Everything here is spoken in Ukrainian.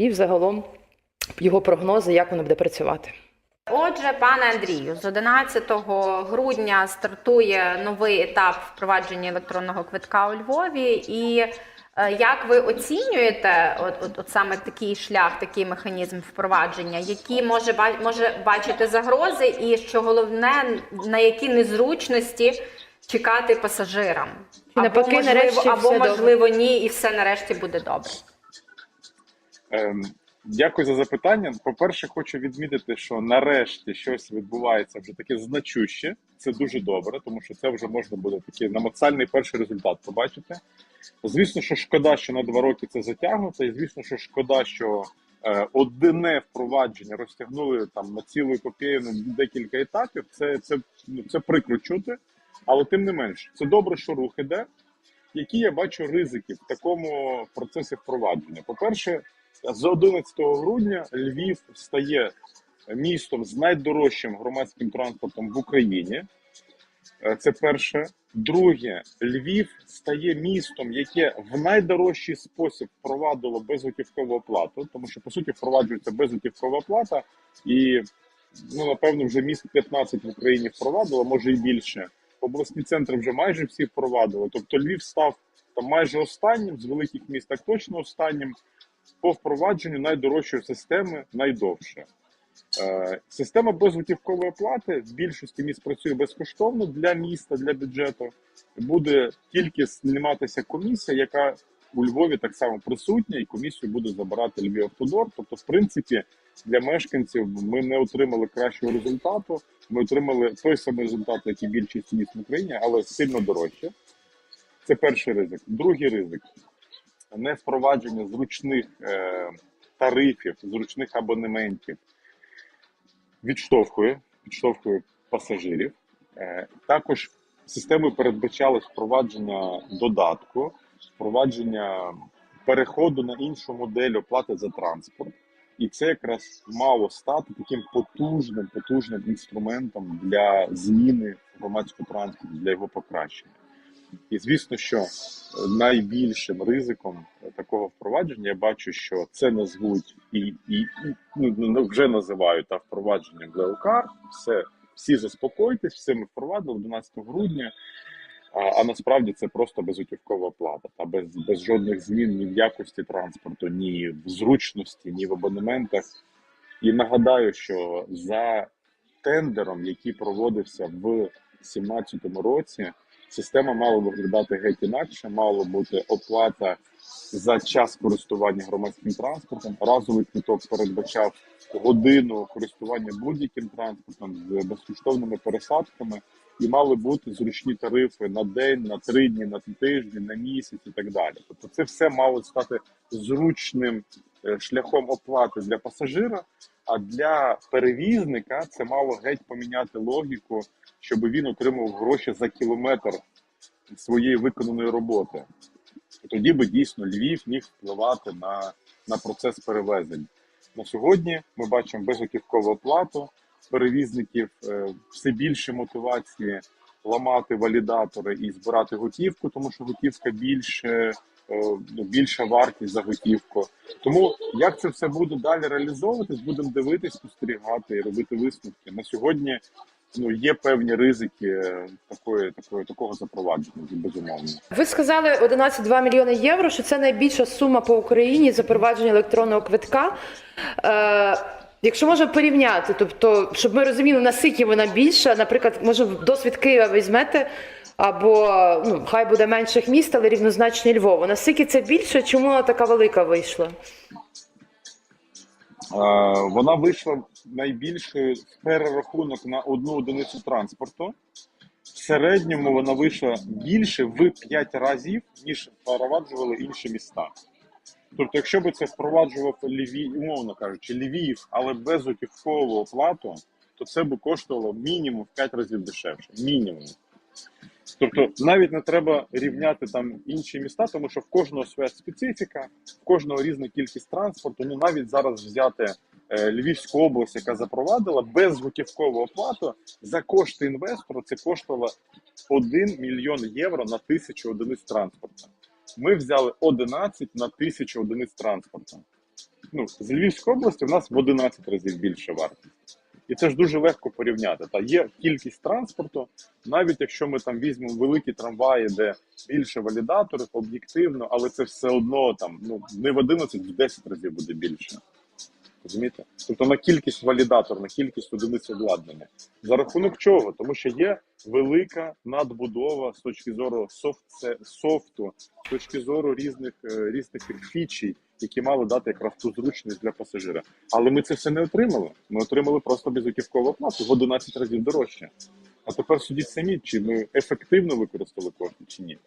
і взагалом його прогнози, як воно буде працювати. Отже, пане Андрію, з 11 грудня стартує новий етап впровадження електронного квитка у Львові. І е, як ви оцінюєте от, от, от саме такий шлях, такий механізм впровадження, які може може бачити загрози, і що головне, на які незручності чекати пасажирам? Навпаки, нарешті або можливо ні, і все нарешті буде добре. Ем, Дякую за запитання. По-перше, хочу відмітити, що нарешті щось відбувається вже таке значуще. Це дуже добре, тому що це вже можна буде такий намацальний перший результат побачити. Звісно, що шкода, що на два роки це затягнуто, і звісно, що шкода, що е, одне впровадження розтягнули там на цілу епопею на декілька етапів. Це, це, ну, це прикро чути, але тим не менш, це добре, що рух іде. Які я бачу ризики в такому процесі впровадження? По-перше, з 11 грудня Львів стає містом з найдорожчим громадським транспортом в Україні. Е, Це перше. Друге, Львів стає містом, яке в найдорожчий спосіб впровадило безготівкову оплату, тому що по суті впроваджується безготівкова оплата, і ну напевно вже міст 15 в Україні впровадило, може і більше. Обласні центри вже майже всі впровадили. Тобто Львів став там майже останнім з великих міст, так точно останнім по впровадженню найдорожчої системи найдовше. Е, Система безготівкової оплати в більшості міст працює безкоштовно для міста, для бюджету. Буде тільки зніматися комісія, яка у Львові так само присутня, і комісію буде забирати Львів Автодор. Тобто, в принципі, для мешканців ми не отримали кращого результату. Ми отримали той самий результат, як і більшість міст в Україні, але сильно дорожче. Це перший ризик. Другий ризик не впровадження зручних е, тарифів, зручних абонементів відштовхує, відштовхує пасажирів. Е, також системою передбачалось впровадження додатку, впровадження переходу на іншу модель оплати за транспорт. І це якраз мало стати таким потужним, потужним інструментом для зміни громадського транспорту, для його покращення. І звісно, що найбільшим ризиком такого впровадження я бачу, що це назвуть і, і, і ну, ну, вже називають та впровадженням Леокар. Все, всі заспокойтесь, все ми впровадили 12 грудня. А, а насправді це просто безготівкова оплата, та без, без жодних змін ні в якості транспорту, ні в зручності, ні в абонементах. І нагадаю, що за тендером, який проводився в 2017 році, система мала виглядати геть інакше, мала бути оплата за час користування громадським транспортом. Разовий квиток передбачав годину користування будь-яким транспортом з безкоштовними пересадками, і мали бути зручні тарифи на день, на три дні, на тиждень, на місяць і так далі. Тобто, це все мало стати зручним е, шляхом оплати для пасажира. А для перевізника це мало геть поміняти логіку, щоб він отримав гроші за кілометр своєї виконаної роботи. І тоді би дійсно Львів міг впливати на, на процес перевезень. На сьогодні ми бачимо безготівкову оплату перевізників, е, все більше мотивації ламати валідатори і збирати готівку, тому що готівка більше, більша вартість за готівку. Тому як це все буде далі реалізовуватись, будемо дивитись, спостерігати і робити висновки. На сьогодні ну є певні ризики е, такої, такої такого запровадження, безумовно. Ви сказали 11,2 мільйони євро, що це найбільша сума по Україні запровадження електронного квитка. Е, якщо можна порівняти, тобто, щоб ми розуміли, наскільки вона більша, наприклад, може досвід Києва візьмете, або ну, хай буде менших міст, але рівнозначно Львову. Наскільки це більше, чому вона така велика вийшла? Вона вийшла найбільшою в перерахунок на одну одиницю транспорту. В середньому вона вийшла більше в 5 разів, ніж впроваджували інші міста. Тобто, якщо би це впроваджував Львів, умовно кажучи, Львів, але без готівкову оплату, то це би коштувало мінімум в 5 разів дешевше. Мінімум. Тобто навіть не треба рівняти там інші міста, тому що в кожного своя специфіка, в кожного різна кількість транспорту. Ну навіть зараз взяти е, Львівську область, яка запровадила безготівкову оплату за кошти інвестора, це коштувало 1 мільйон євро на тисячу одиниць транспорту. Ми взяли 11 на тисячу одиниць транспорту. ну, з Львівської області в нас в 11 разів більше вартість. І це ж дуже легко порівняти. Та є кількість транспорту, навіть якщо ми там візьмемо великі трамваї, де більше валідаторів, об'єктивно, але це все одно там ну не в 11, в 10 разів буде більше. Розумієте? Тобто на кількість валідатор, на кількість одиниць обладнання. За рахунок чого? Тому що є велика надбудова з точки зору софт, софту, з точки зору різних е, різних фічій, які мали дати якраз ту зручність для пасажира. Але ми це все не отримали. Ми отримали просто безготівкову плату в 11 разів дорожче. А тепер судіть самі, чи ми ефективно використали кошти, чи ні.